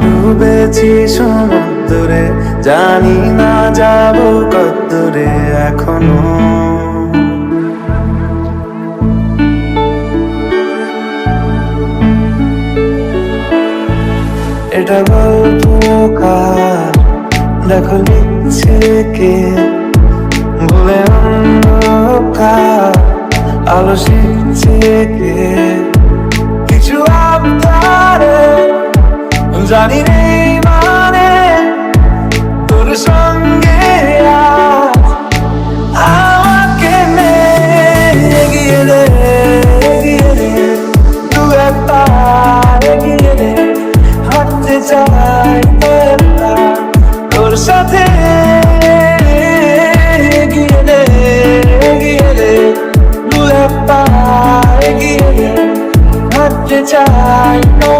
ডুবেছি সমুদ্রে, জানি না যাব কদ্দুরে এখনও। এটা গল্প কার? দেখো লিখছে কে? বলে অন্ধকার আলো শিখছে কে? জানি নেই মানে তোর সঙ্গে আমাকে এগিয়ে রে এগিয়ে রে দু একটা এগিয়ে রে হাঁটতে চাই তোর। সাথে এগিয়ে রে এগিয়ে রে দু একটা এগিয়ে রে হাঁটতে চাই তোরটা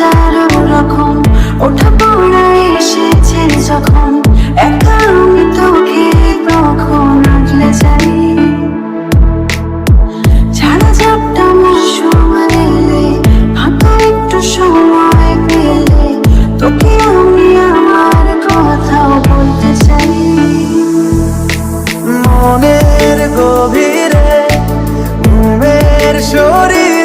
হাজারো আমি তোকে তখন আগলে যাই ছাড়া ঝাপটা এলে ফাঁকা একটু সময় পেলে, তোকে আমি আমার কথাও বলতে চাই। মনের গভীরে ঘুমের শরীর